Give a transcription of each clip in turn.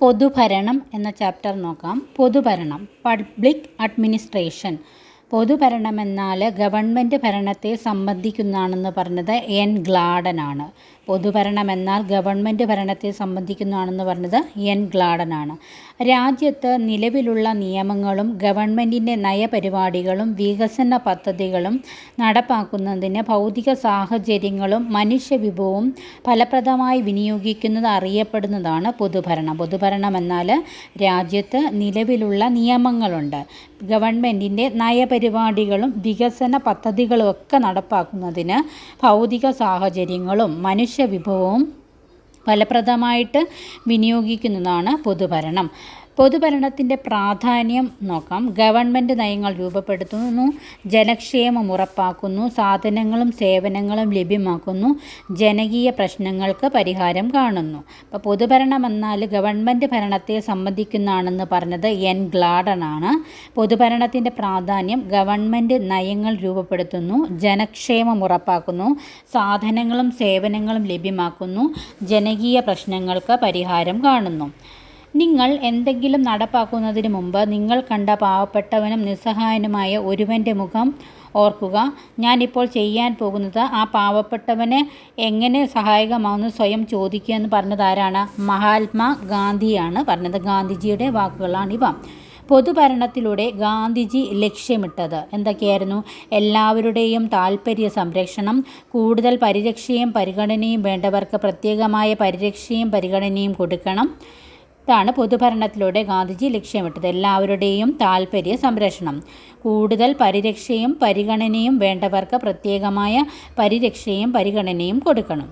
പൊതുഭരണം എന്ന ചാപ്റ്റർ നോക്കാം. പൊതുഭരണം പബ്ലിക് അഡ്മിനിസ്ട്രേഷൻ പൊതുഭരണം പൊതുഭരണമെന്നാൽ ഗവൺമെന്റ് ഭരണത്തെ സംബന്ധിക്കുന്നതാണെന്ന് പറഞ്ഞത് എൻ ഗ്ലാഡനാണ്. പൊതുഭരണമെന്നാൽ ഗവൺമെന്റ് ഭരണത്തെ സംബന്ധിക്കുന്നതാണെന്ന് പറഞ്ഞത് എൻ ഗ്ലാഡനാണ്. രാജ്യത്ത് നിലവിലുള്ള നിയമങ്ങളും ഗവൺമെന്റിന്റെ നയപരിപാടികളും വികസന പദ്ധതികളും നടപ്പാക്കുന്നതിന് ഭൗതിക സാഹചര്യങ്ങളും മനുഷ്യവിഭവവും ഫലപ്രദമായി വിനിയോഗിക്കുന്നത് അറിയപ്പെടുന്നതാണ് പൊതുഭരണം. പൊതുഭരണം എന്നാൽ രാജ്യത്ത് നിലവിലുള്ള നിയമങ്ങളുണ്ട്. ഗവൺമെന്റിന്റെ നയപരിപാടികളും വികസന പദ്ധതികളും ഒക്കെ നടപ്പാക്കുന്നതിന് ഭൗതിക സാഹചര്യങ്ങളും മനുഷ്യവിഭവവും ഫലപ്രദമായിട്ട് വിനിയോഗിക്കുന്നതാണ് പൊതുഭരണം. പൊതുഭരണത്തിന്റെ പ്രാധാന്യം നോക്കാം. ഗവൺമെന്റ് നയങ്ങൾ രൂപപ്പെടുത്തുന്നു ജനക്ഷേമം ഉറപ്പാക്കുന്നു സാധനങ്ങളും സേവനങ്ങളും ലഭ്യമാക്കുന്നു ജനകീയ പ്രശ്നങ്ങൾക്ക് പരിഹാരം കാണുന്നു. അപ്പോൾ പൊതുഭരണം എന്നാൽ ഗവൺമെന്റ് ഭരണത്തെ സംബന്ധിക്കുന്നതാണെന്ന് പറഞ്ഞത് എൻ ഗ്ലാഡനാണ്. പൊതുഭരണത്തിന്റെ പ്രാധാന്യം ഗവൺമെന്റ് നയങ്ങൾ രൂപപ്പെടുത്തുന്നു ജനക്ഷേമം ഉറപ്പാക്കുന്നു സാധനങ്ങളും സേവനങ്ങളും ലഭ്യമാക്കുന്നു ജനകീയ പ്രശ്നങ്ങൾക്ക് പരിഹാരം കാണുന്നു. നിങ്ങൾ എന്തെങ്കിലും നടപ്പാക്കുന്നതിന് മുമ്പ് നിങ്ങൾ കണ്ട പാവപ്പെട്ടവനും നിസ്സഹായനുമായ ഒരുവന്റെ മുഖം ഓർക്കുക. ഞാനിപ്പോൾ ചെയ്യാൻ പോകുന്നത് ആ പാവപ്പെട്ടവനെ എങ്ങനെ സഹായകമാവുമെന്ന് സ്വയം ചോദിക്കുക എന്ന് പറഞ്ഞത് ആരാണ്? മഹാത്മാ ഗാന്ധിയാണ് പറഞ്ഞത്. ഗാന്ധിജിയുടെ വാക്കുകളാണിവ പൊതുഭരണത്തിലൂടെ ഗാന്ധിജി ലക്ഷ്യമിട്ടത് എന്തൊക്കെയായിരുന്നു? എല്ലാവരുടെയും താൽപ്പര്യ സംരക്ഷണം കൂടുതൽ പരിരക്ഷയും പരിഗണനയും വേണ്ടവർക്ക് പ്രത്യേകമായ പരിരക്ഷയും പരിഗണനയും കൊടുക്കണം. ഇതാണ് പൊതുഭരണത്തിലൂടെ ഗാന്ധിജി ലക്ഷ്യമിട്ടത്. എല്ലാവരുടെയും താൽപ്പര്യ സംരക്ഷണം. കൂടുതൽ പരിരക്ഷയും പരിഗണനയും വേണ്ടവർക്ക് പ്രത്യേകമായ പരിരക്ഷയും പരിഗണനയും കൊടുക്കണം.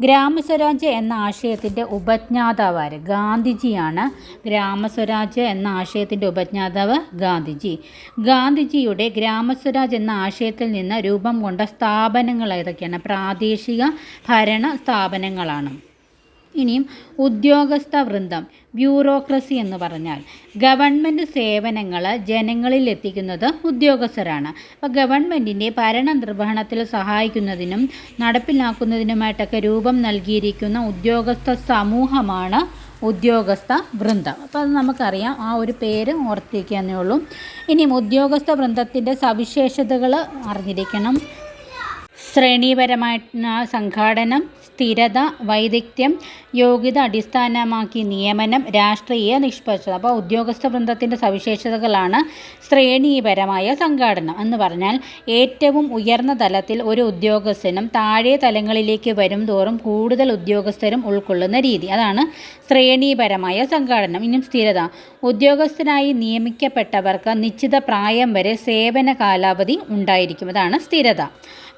ഗ്രാമസ്വരാജ് എന്ന ആശയത്തിന്റെ ഉപജ്ഞാതാവാര് ഗാന്ധിജിയാണ്. ഗ്രാമസ്വരാജ് എന്ന ആശയത്തിന്റെ ഉപജ്ഞാതാവ് ഗാന്ധിജി. ഗാന്ധിജിയുടെ ഗ്രാമസ്വരാജ് എന്ന ആശയത്തിൽ നിന്ന് രൂപം കൊണ്ട സ്ഥാപനങ്ങൾ ഏതൊക്കെയാണ്? പ്രാദേശിക ഭരണ സ്ഥാപനങ്ങളാണ്. ഇനിയും ഉദ്യോഗസ്ഥ വൃന്ദം ബ്യൂറോക്രസി എന്ന് പറഞ്ഞാൽ ഗവൺമെന്റ് സേവനങ്ങൾ ജനങ്ങളിൽ എത്തിക്കുന്നത് ഉദ്യോഗസ്ഥരാണ്. അപ്പോൾ ഗവൺമെന്റിന്റെ ഭരണ നിർവഹണത്തിൽ സഹായിക്കുന്നതിനും നടപ്പിലാക്കുന്നതിനുമായിട്ടൊക്കെ രൂപം നൽകിയിരിക്കുന്ന ഉദ്യോഗസ്ഥ സമൂഹമാണ് ഉദ്യോഗസ്ഥ വൃന്ദം അപ്പോൾ അത് നമുക്കറിയാം ആ ഒരു പേര് ഓർത്തിരിക്കാന്നേ ഉള്ളൂ. ഇനിയും ഉദ്യോഗസ്ഥ വൃന്ദത്തിന്റെ സവിശേഷതകൾ അറിഞ്ഞിരിക്കണം. ശ്രേണീപരമായിട്ടുള്ള സംഘാടനം സ്ഥിരത വൈദഗ്ധ്യം യോഗ്യത അടിസ്ഥാനമാക്കി നിയമനം രാഷ്ട്രീയ നിഷ്പക്ഷത. അപ്പോൾ ഉദ്യോഗസ്ഥ വൃന്ദത്തിന്റെ സവിശേഷതകളാണ് ശ്രേണീപരമായ സംഘാടനം എന്ന് പറഞ്ഞാൽ ഏറ്റവും ഉയർന്ന തലത്തിൽ ഒരു ഉദ്യോഗസ്ഥനും താഴെ തലങ്ങളിലേക്ക് വരും തോറും കൂടുതൽ ഉദ്യോഗസ്ഥരും ഉൾക്കൊള്ളുന്ന രീതി. അതാണ് ശ്രേണീപരമായ സംഘാടനം. ഇനിയും സ്ഥിരത. ഉദ്യോഗസ്ഥനായി നിയമിക്കപ്പെട്ടവർക്ക് നിശ്ചിത പ്രായം വരെ സേവന കാലാവധി ഉണ്ടായിരിക്കും. അതാണ് സ്ഥിരത.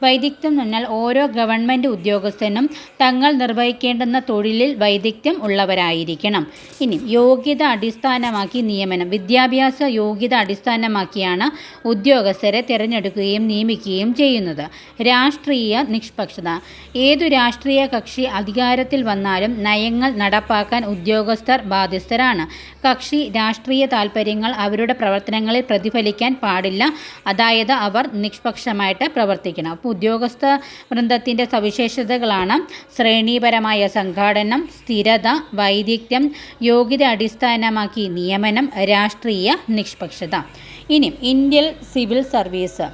വൈദഗ്ധ്യം എന്നാൽ ഓരോ ഗവൺമെന്റ് ഉദ്യോഗസ്ഥനും തങ്ങൾ നിർവഹിക്കേണ്ടുന്ന തൊഴിലിൽ വൈദഗ്ധ്യം ഉള്ളവരായിരിക്കണം. ഇനി യോഗ്യത അടിസ്ഥാനമാക്കി നിയമനം. വിദ്യാഭ്യാസ യോഗ്യത അടിസ്ഥാനമാക്കിയാണ് ഉദ്യോഗസ്ഥരെ തിരഞ്ഞെടുക്കുകയും നിയമിക്കുകയും ചെയ്യുന്നത്. രാഷ്ട്രീയ നിഷ്പക്ഷത. ഏതു രാഷ്ട്രീയ കക്ഷി അധികാരത്തിൽ വന്നാലും നയങ്ങൾ നടപ്പാക്കാൻ ഉദ്യോഗസ്ഥർ ബാധ്യസ്ഥരാണ്. കക്ഷി രാഷ്ട്രീയ താൽപ്പര്യങ്ങൾ അവരുടെ പ്രവർത്തനങ്ങളിൽ പ്രതിഫലിക്കാൻ പാടില്ല. അതായത് അവർ നിഷ്പക്ഷമായിട്ട് പ്രവർത്തിക്കണം. ഉദ്യോഗസ്ഥ വൃന്ദത്തിന്റെ സവിശേഷതകളാണ്. ശ്രേണീപരമായ സംഘാടനം സ്ഥിരത വൈദഗ്ധ്യം യോഗ്യത അടിസ്ഥാനമാക്കി നിയമനം രാഷ്ട്രീയ നിഷ്പക്ഷത. ഇനി ഇന്ത്യൻ സിവിൽ സർവീസ്.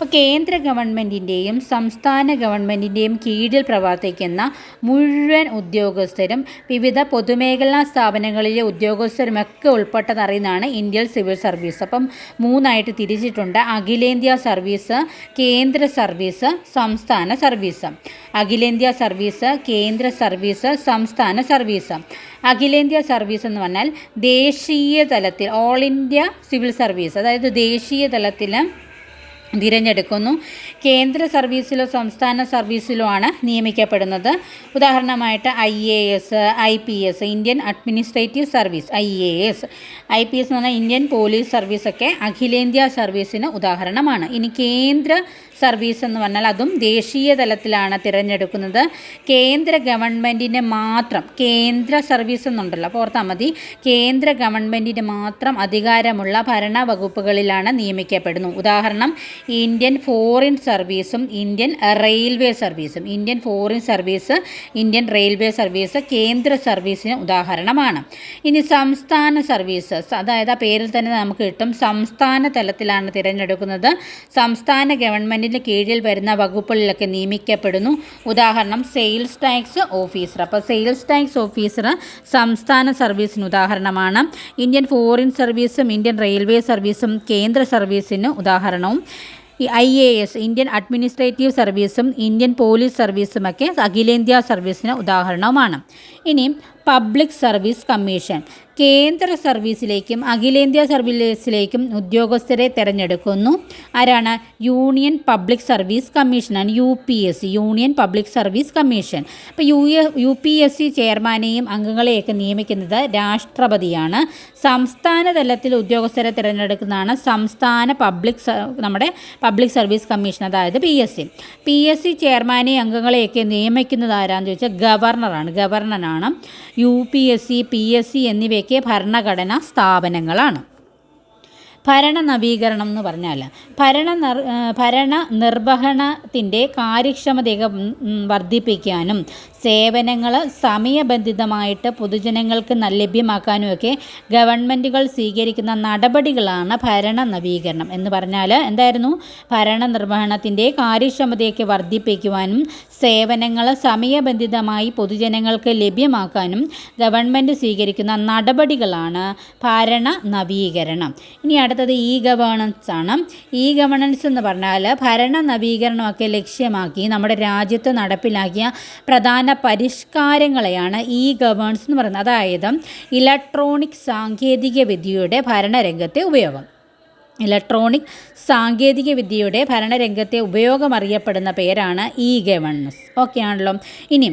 ഇപ്പോൾ കേന്ദ്ര ഗവൺമെന്റിന്റെയും സംസ്ഥാന ഗവൺമെന്റിന്റെയും കീഴിൽ പ്രവർത്തിക്കുന്ന മുഴുവൻ ഉദ്യോഗസ്ഥരും വിവിധ പൊതുമേഖലാ സ്ഥാപനങ്ങളിലെ ഉദ്യോഗസ്ഥരുമൊക്കെ ഉൾപ്പെട്ടതറിയുന്നതാണ് ഇന്ത്യൻ സിവിൽ സർവീസ്. അപ്പം മൂന്നായിട്ട് തിരിച്ചിട്ടുണ്ട്. അഖിലേന്ത്യാ സർവീസ് കേന്ദ്ര സർവീസ് സംസ്ഥാന സർവീസ്. അഖിലേന്ത്യാ സർവീസ് കേന്ദ്ര സർവീസ് സംസ്ഥാന സർവീസ്. അഖിലേന്ത്യാ സർവീസ് എന്ന് പറഞ്ഞാൽ ദേശീയ തലത്തിൽ ഓൾ ഇന്ത്യ സിവിൽ സർവീസ്. അതായത് ദേശീയ തലത്തിൽ തിരഞ്ഞെടുക്കുന്നു. കേന്ദ്ര സർവീസിലോ സംസ്ഥാന സർവീസിലോ ആണ് നിയമിക്കപ്പെടുന്നത്. ഉദാഹരണമായിട്ട് I A S I P S Indian administrative service I A S. I P S എന്ന് പറഞ്ഞാൽ ഇന്ത്യൻ പോലീസ് സർവീസൊക്കെ അഖിലേന്ത്യാ സർവീസിന് ഉദാഹരണമാണ്. ഇനി കേന്ദ്ര സർവീസ് എന്ന് പറഞ്ഞാൽ അതും ദേശീയ തലത്തിലാണ് തിരഞ്ഞെടുക്കുന്നത്. കേന്ദ്ര ഗവൺമെന്റിന് മാത്രം കേന്ദ്ര സർവീസ് എന്നുണ്ടല്ലോ അപ്പോൾ മതി. കേന്ദ്ര ഗവൺമെന്റിന് മാത്രം അധികാരമുള്ള ഭരണ വകുപ്പുകളിലാണ് നിയമിക്കപ്പെടുന്നു. ഉദാഹരണം ഇന്ത്യൻ ഫോറിൻ സർവീസും ഇന്ത്യൻ റെയിൽവേ സർവീസും Indian foreign service Indian railway service കേന്ദ്ര സർവീസിന് ഉദാഹരണമാണ്. ഇനി സംസ്ഥാന സർവീസസ് അതായത് ആ പേരിൽ തന്നെ നമുക്ക് കിട്ടും. സംസ്ഥാന തലത്തിലാണ് തിരഞ്ഞെടുക്കുന്നത്. സംസ്ഥാന ഗവൺമെന്റിന് കീഴിൽ വരുന്ന വകുപ്പുകളിലൊക്കെ നിയമിക്കപ്പെടുന്നു. ഉദാഹരണം സെയിൽസ് ടാക്സ് ഓഫീസർ അപ്പോൾ സെയിൽസ് ടാക്സ് ഓഫീസർ സംസ്ഥാന സർവീസിന് ഉദാഹരണമാണ്. ഇന്ത്യൻ ഫോറിൻ സർവീസും ഇന്ത്യൻ റെയിൽവേ സർവീസും കേന്ദ്ര സർവീസിന് ഉദാഹരണവും. ഈ I A S Indian administrative സർവീസും ഇന്ത്യൻ പോലീസ് സർവീസുമൊക്കെ അഖിലേന്ത്യാ സർവീസിന് ഉദാഹരണവുമാണ്. ഇനി പബ്ലിക് സർവീസ് കമ്മീഷൻ. കേന്ദ്ര സർവീസിലേക്കും അഖിലേന്ത്യാ സർവീസിലേക്കും ഉദ്യോഗസ്ഥരെ തിരഞ്ഞെടുക്കുന്നു. ആരാണ്? യൂണിയൻ പബ്ലിക് സർവീസ് കമ്മീഷനാണ് U P S C union public service commission. അപ്പോൾ U U P S C ചെയർമാനെയും അംഗങ്ങളെയൊക്കെ നിയമിക്കുന്നത് രാഷ്ട്രപതിയാണ്. സംസ്ഥാന തലത്തിൽ ഉദ്യോഗസ്ഥരെ തിരഞ്ഞെടുക്കുന്നതാണ് സംസ്ഥാന പബ്ലിക് നമ്മുടെ പബ്ലിക് സർവീസ് കമ്മീഷൻ അതായത് P S C. P S C ചെയർമാനെയും അംഗങ്ങളെയൊക്കെ നിയമിക്കുന്നത് ആരാന്ന് ചോദിച്ചാൽ ഗവർണറാണ് ഗവർണറാണ് U P S C P S C എന്നിവയൊക്കെ ഭരണഘടനാ സ്ഥാപനങ്ങളാണ്. ഭരണ നവീകരണം എന്ന് പറഞ്ഞാൽ ഭരണ നിർ ഭരണ നിർവഹണത്തിന്റെ കാര്യക്ഷമത വർദ്ധിപ്പിക്കാനും സേവനങ്ങൾ സമയബന്ധിതമായിട്ട് പൊതുജനങ്ങൾക്ക് ലഭ്യമാക്കാനുമൊക്കെ ഗവൺമെന്റുകൾ സ്വീകരിക്കുന്ന നടപടികളാണ് ഭരണ നവീകരണം. എന്ന് പറഞ്ഞാൽ എന്തായിരുന്നു? ഭരണ നിർവഹണത്തിന്റെ കാര്യക്ഷമതയൊക്കെ വർദ്ധിപ്പിക്കുവാനും സേവനങ്ങൾ സമയബന്ധിതമായി പൊതുജനങ്ങൾക്ക് ലഭ്യമാക്കാനും ഗവൺമെന്റ് സ്വീകരിക്കുന്ന നടപടികളാണ് ഭരണ നവീകരണം. ഇനി അടുത്തത് ഇ ഗവേണൻസ് ആണ്. ഇ ഗവേണൻസ് എന്ന് പറഞ്ഞാൽ ഭരണ നവീകരണമൊക്കെ ലക്ഷ്യമാക്കി നമ്മുടെ രാജ്യത്ത് നടപ്പിലാക്കിയ പ്രധാന പരിഷ്കാരങ്ങളെയാണ് ഇ ഗവേൺസ് എന്ന് പറയുന്നത്. അതായത് ഇലക്ട്രോണിക് സാങ്കേതിക വിദ്യയുടെ ഭരണരംഗത്തെ ഉപയോഗം. ഇലക്ട്രോണിക് സാങ്കേതിക വിദ്യയുടെ ഭരണരംഗത്തെ ഉപയോഗം അറിയപ്പെടുന്ന പേരാണ് ഇ ഗവേണൻസ് ഓക്കെ ആണല്ലോ. ഇനി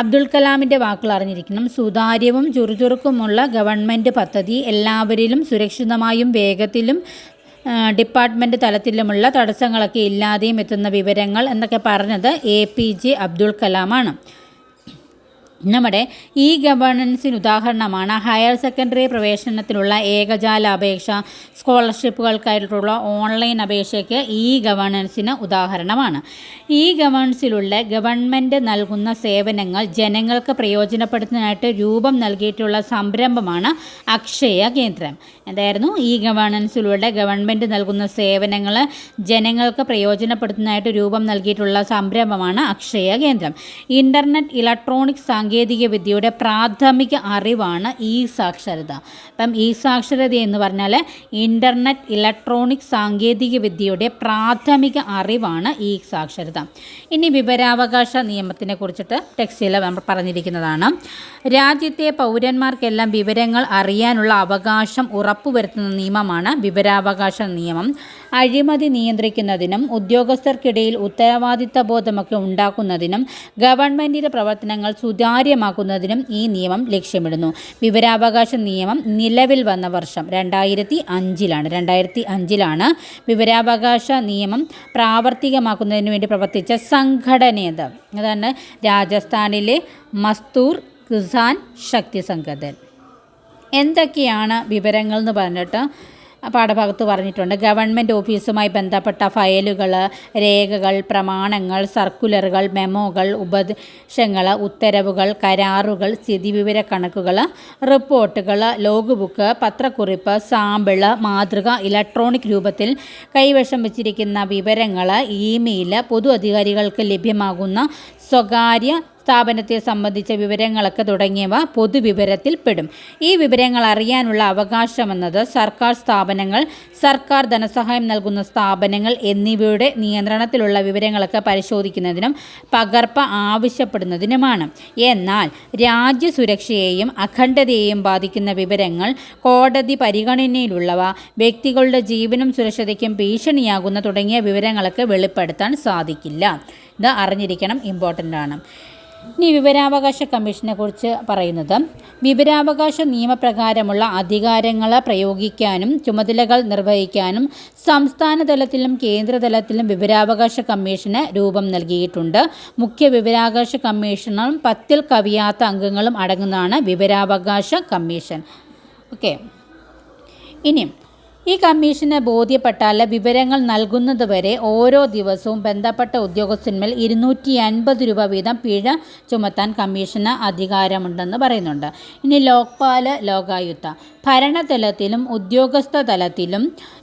അബ്ദുൽ കലാമിന്റെ വാക്കുകൾ അറിഞ്ഞിരിക്കണം. സുതാര്യവും ചുറുചുറുക്കുമുള്ള ഗവൺമെന്റ് പദ്ധതി എല്ലാവരിലും സുരക്ഷിതമായും വേഗത്തിലും ഡിപ്പാർട്ട്മെന്റ് തലത്തിലുമുള്ള തടസ്സങ്ങളൊക്കെ ഇല്ലാതെയും എത്തുന്ന വിവരങ്ങൾ എന്നൊക്കെ പറഞ്ഞത് എ പി ജെ അബ്ദുൽ കലാമാണ്. നമ്മുടെ ഇ ഗവേണൻസിന് ഉദാഹരണമാണ് ഹയർ സെക്കൻഡറി പ്രവേശനത്തിനുള്ള ഏകജാല അപേക്ഷ സ്കോളർഷിപ്പുകൾക്കായിട്ടുള്ള ഓൺലൈൻ അപേക്ഷയ്ക്ക് ഇ ഗവേണൻസിന് ഉദാഹരണമാണ്. ഇ ഗവേണൻസിലുള്ള ഗവൺമെന്റ് നൽകുന്ന സേവനങ്ങൾ ജനങ്ങൾക്ക് പ്രയോജനപ്പെടുത്തുന്നതിനായിട്ട് രൂപം നൽകിയിട്ടുള്ള സംരംഭമാണ് അക്ഷയ കേന്ദ്രം. എന്തായിരുന്നു? ഇ ഗവേണൻസിലൂടെ ഗവൺമെന്റ് നൽകുന്ന സേവനങ്ങൾ ജനങ്ങൾക്ക് പ്രയോജനപ്പെടുത്തുന്നതിനായിട്ട് രൂപം നൽകിയിട്ടുള്ള സംരംഭമാണ് അക്ഷയ കേന്ദ്രം. ഇന്റർനെറ്റ് ഇലക്ട്രോണിക് സാങ്കേതിക വിദ്യയുടെ പ്രാഥമിക അറിവാണ് ഇ സാക്ഷരത. അപ്പം ഇ സാക്ഷരത എന്ന് പറഞ്ഞാൽ ഇന്റർനെറ്റ് ഇലക്ട്രോണിക് സാങ്കേതിക വിദ്യയുടെ പ്രാഥമിക അറിവാണ് ഈ സാക്ഷരത. ഇനി വിവരാവകാശ നിയമത്തിനെ കുറിച്ചിട്ട് ടെക്സ്റ്റിൽ നമ്മൾ പറഞ്ഞിരിക്കുന്നതാണ്. രാജ്യത്തെ പൗരന്മാർക്കെല്ലാം വിവരങ്ങൾ അറിയാനുള്ള അവകാശം ഉറപ്പുവരുത്തുന്ന നിയമമാണ് വിവരാവകാശ നിയമം. അഴിമതി നിയന്ത്രിക്കുന്നതിനും ഉദ്യോഗസ്ഥർക്കിടയിൽ ഉത്തരവാദിത്ത ബോധമൊക്കെ ഉണ്ടാക്കുന്നതിനും ഗവൺമെന്റിന്റെ പ്രവർത്തനങ്ങൾ സുതാര്യമാക്കുന്നതിനും ഈ നിയമം ലക്ഷ്യമിടുന്നു. വിവരാവകാശ നിയമം നിലവിൽ വന്ന വർഷം രണ്ടായിരത്തി അഞ്ചിലാണ്. രണ്ടായിരത്തി അഞ്ചിലാണ് വിവരാവകാശ നിയമം പ്രാവർത്തികമാക്കുന്നതിന് വേണ്ടി പ്രവർത്തിച്ച സംഘടനയത് അതാണ് രാജസ്ഥാനിലെ മസ്തൂർ കിസാൻ ശക്തി സംഘതൻ എന്തൊക്കെയാണ് വിവരങ്ങൾ എന്ന് പറഞ്ഞിട്ട് പാഠഭാഗത്ത് പറഞ്ഞിട്ടുണ്ട്. ഗവൺമെന്റ് ഓഫീസുമായി ബന്ധപ്പെട്ട ഫയലുകൾ രേഖകൾ പ്രമാണങ്ങൾ സർക്കുലറുകൾ മെമ്മോകൾ ഉപദേശങ്ങൾ ഉത്തരവുകൾ കരാറുകൾ സ്ഥിതിവിവര കണക്കുകൾ റിപ്പോർട്ടുകൾ ലോഗ് ബുക്ക് പത്രക്കുറിപ്പ് സാമ്പിൾ മാതൃക ഇലക്ട്രോണിക് രൂപത്തിൽ കൈവശം വച്ചിരിക്കുന്ന വിവരങ്ങൾ ഇമെയിൽ പൊതു അധികാരികൾക്ക് ലഭ്യമാകുന്ന സ്വകാര്യ സ്ഥാപനത്തെ സംബന്ധിച്ച വിവരങ്ങളൊക്കെ തുടങ്ങിയവ പൊതുവിവരത്തിൽ പെടും ഈ വിവരങ്ങൾ അറിയാനുള്ള അവകാശമെന്നത് സർക്കാർ സ്ഥാപനങ്ങൾ സർക്കാർ ധനസഹായം നൽകുന്ന സ്ഥാപനങ്ങൾ എന്നിവയുടെ നിയന്ത്രണത്തിലുള്ള വിവരങ്ങളൊക്കെ പരിശോധിക്കുന്നതിനും പകർപ്പ് ആവശ്യപ്പെടുന്നതിനുമാണ്. എന്നാൽ രാജ്യസുരക്ഷയെയും അഖണ്ഡതയെയും ബാധിക്കുന്ന വിവരങ്ങൾ കോടതി പരിഗണനയിലുള്ളവ വ്യക്തികളുടെ ജീവനും സുരക്ഷതയ്ക്കും ഭീഷണിയാകുന്ന തുടങ്ങിയ വിവരങ്ങളൊക്കെ വെളിപ്പെടുത്താൻ സാധിക്കില്ല. ഇത് അറിഞ്ഞിരിക്കണം ഇമ്പോർട്ടന്റ് ആണ്. ഇനി വിവരാവകാശ കമ്മീഷനെ കുറിച്ച് പറയുന്നത്. വിവരാവകാശ നിയമപ്രകാരമുള്ള അധികാരങ്ങൾ പ്രയോഗിക്കാനും ചുമതലകൾ നിർവഹിക്കാനും സംസ്ഥാന തലത്തിലും കേന്ദ്ര തലത്തിലും വിവരാവകാശ കമ്മീഷന് രൂപം നൽകിയിട്ടുണ്ട്. മുഖ്യ വിവരാവകാശ കമ്മീഷണറും പത്തിൽ കവിയാത്ത അംഗങ്ങളും അടങ്ങുന്നതാണ് വിവരാവകാശ കമ്മീഷൻ. ഓക്കെ. ഇനി ഈ കമ്മീഷന് ബോധ്യപ്പെട്ടാൽ വിവരങ്ങൾ നൽകുന്നതുവരെ ഓരോ ദിവസവും ബന്ധപ്പെട്ട ഉദ്യോഗസ്ഥന്മേൽ ഇരുന്നൂറ്റി അൻപത് രൂപ വീതം പിഴ ചുമത്താൻ കമ്മീഷന് അധികാരമുണ്ടെന്ന് പറയുന്നുണ്ട്. ഇനി ലോക്പാൽ ലോകായുക്ത. ഭരണതലത്തിലും ഉദ്യോഗസ്ഥ തലത്തിലും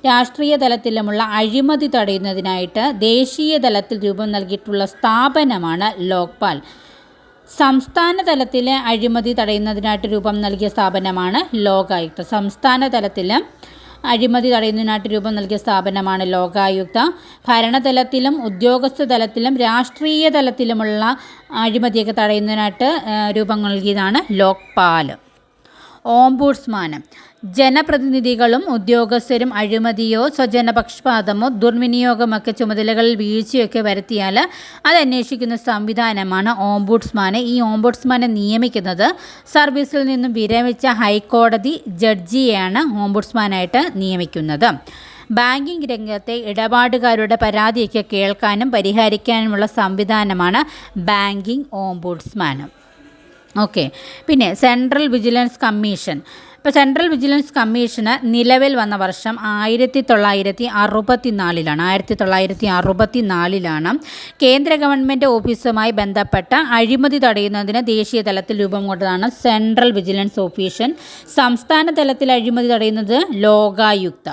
രാഷ്ട്രീയ തലത്തിലുമുള്ള അഴിമതി തടയുന്നതിനായിട്ട് ദേശീയ തലത്തിൽ രൂപം നൽകിയിട്ടുള്ള സ്ഥാപനമാണ് ലോക്പാൽ. സംസ്ഥാന തലത്തിലെ അഴിമതി തടയുന്നതിനായിട്ട് രൂപം നൽകിയ സ്ഥാപനമാണ് ലോകായുക്ത. സംസ്ഥാന തലത്തിൽ അഴിമതി തടയുന്നതിനായിട്ട് രൂപം നൽകിയ സ്ഥാപനമാണ് ലോകായുക്ത. ഭരണതലത്തിലും ഉദ്യോഗസ്ഥ തലത്തിലും രാഷ്ട്രീയ തലത്തിലുമുള്ള അഴിമതിയൊക്കെ തടയുന്നതിനായിട്ട് രൂപം നൽകിയതാണ് ലോക്പാൽ ഓംബുഡ്സ്മാനം. ജനപ്രതിനിധികളും ഉദ്യോഗസ്ഥരും അഴിമതിയോ സ്വജനപക്ഷപാതമോ ദുർവിനിയോഗമൊക്കെ ചുമതലകളിൽ വീഴ്ചയൊക്കെ വരുത്തിയാൽ അത് അന്വേഷിക്കുന്ന സംവിധാനമാണ് ഓംബുഡ്സ്മാനെ. ഈ ഓംബുഡ്സ്മാനെ നിയമിക്കുന്നത് സർവീസിൽ നിന്നും വിരമിച്ച ഹൈക്കോടതി ജഡ്ജിയെയാണ് ഓംബുഡ്സ്മാനായിട്ട് നിയമിക്കുന്നത്. ബാങ്കിംഗ് രംഗത്തെ ഇടപാടുകാരുടെ പരാതിയൊക്കെ കേൾക്കാനും പരിഹരിക്കാനുമുള്ള സംവിധാനമാണ് ബാങ്കിംഗ് ഓംബുഡ്സ്മാൻ. ഓക്കെ. പിന്നെ സെൻട്രൽ വിജിലൻസ് കമ്മീഷൻ. ഇപ്പോൾ സെൻട്രൽ വിജിലൻസ് കമ്മീഷന് നിലവിൽ വന്ന വർഷം ആയിരത്തി തൊള്ളായിരത്തി അറുപത്തി നാലിലാണ് ആയിരത്തി തൊള്ളായിരത്തി അറുപത്തി നാലിലാണ് കേന്ദ്ര ഗവൺമെന്റ് ഓഫീസുമായി ബന്ധപ്പെട്ട അഴിമതി തടയുന്നതിന് ദേശീയ തലത്തിൽ രൂപം കൊണ്ടതാണ് സെൻട്രൽ വിജിലൻസ് ഓഫീഷൻ സംസ്ഥാന തലത്തിൽ അഴിമതി തടയുന്നത് ലോകായുക്ത.